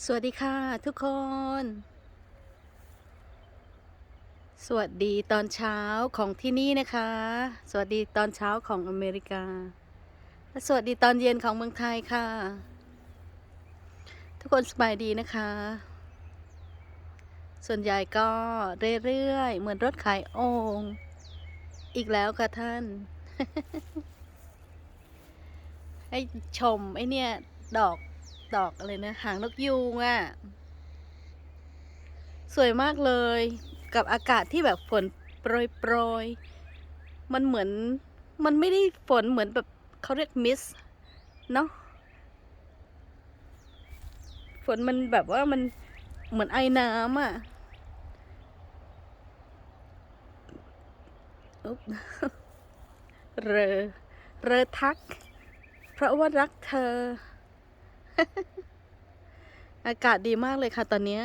สวัสดีค่ะทุกคน สวัสดีตอนเช้าของที่นี่นะคะ สวัสดีตอนเช้าของอเมริกา และสวัสดีตอนเย็นของเมืองไทยค่ะ ทุกคนสบายดีนะคะ ส่วนใหญ่ก็เรื่อยๆ เหมือนรถขายโอ่งอีกแล้วค่ะท่าน ให้ชมไอเนี่ย ดอก ดอกอะไรนะ หางนกยูงอะ่ะ สวยมากเลย กับอากาศที่แบบฝนโปรยโปรยมันเหมือน มันไม่ได้ฝนเหมือนแบบเขาเรียกมิส เนาะฝนมันแบบว่ามันเหมือนไอน้ำอะ่ะอุ๊บเรอ เรอทัก เพราะว่ารักเธอ อากาศดีมากเลยค่ะตอนนี้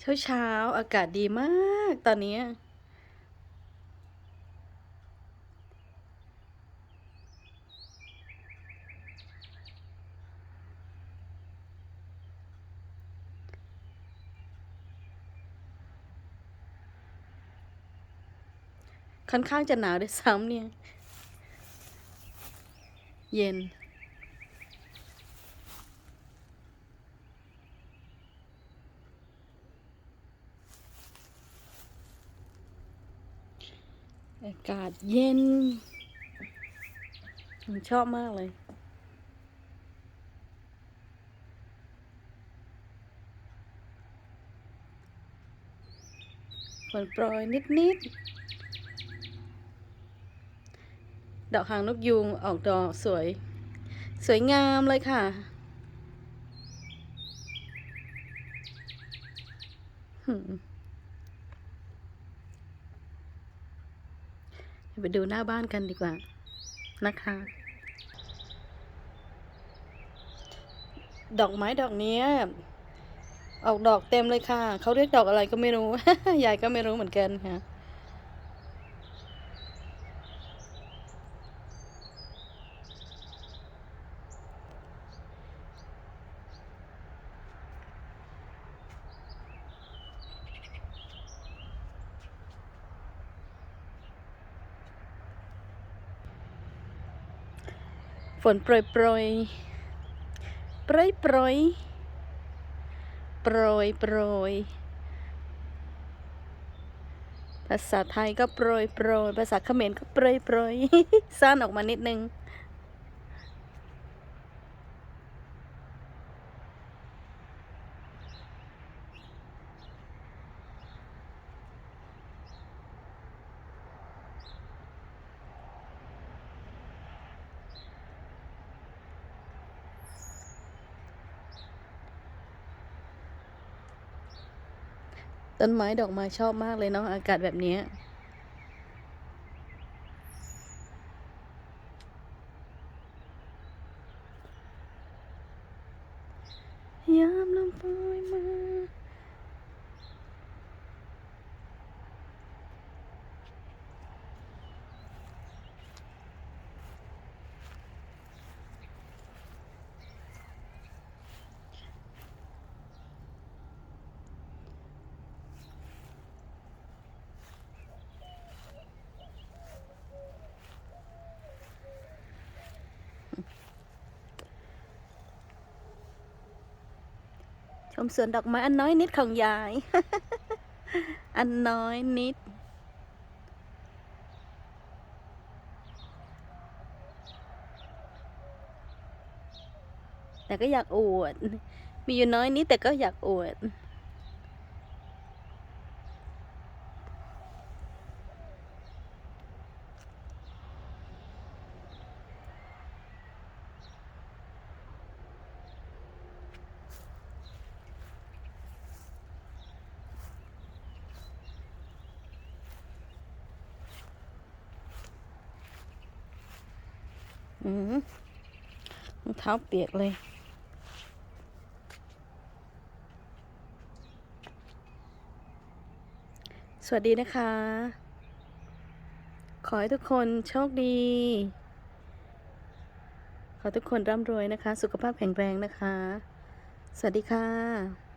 เช้าเช้าๆอากาศดีมากตอนนี้ ค่อนข้างจะหนาวด้วยซ้ำเนี่ย เย็น อากาศเย็น ผมชอบมากเลยฝนโปรยนิดๆ ดอกหางนกยูงออกดอกสวย สวยงามเลยค่ะ ไปดูหน้าบ้านกันดีกว่า นะคะ ดอกไม้ดอกนี้ออกดอกเต็มเลยค่ะ เขาเรียกดอกอะไรก็ไม่รู้ ยายก็ไม่รู้เหมือนกันค่ะ นโปรยโปรยโปรยโปรยโปรยโปรยภาษาไทยก็โปรยโปรยภาษาเขมรก็โปรยโปรยสั้นออกมานิดนึง ต้นไม้ดอกไม้ชอบมากเลยเนาะอากาศแบบนี้ยยามลมโปรยมา ชมสวนดอกไม้อันน้อยนิดของยาย อันน้อยนิด แต่ก็อยากอวด มีอยู่น้อยนิดแต่ก็อยากอวด อืมรองเท้าเปียกเลยสวัสดีนะคะ ขอให้ทุกคนโชคดี ขอทุกคนร่ำรวยนะคะ สุขภาพแข็งแรงนะคะ สวัสดีค่ะ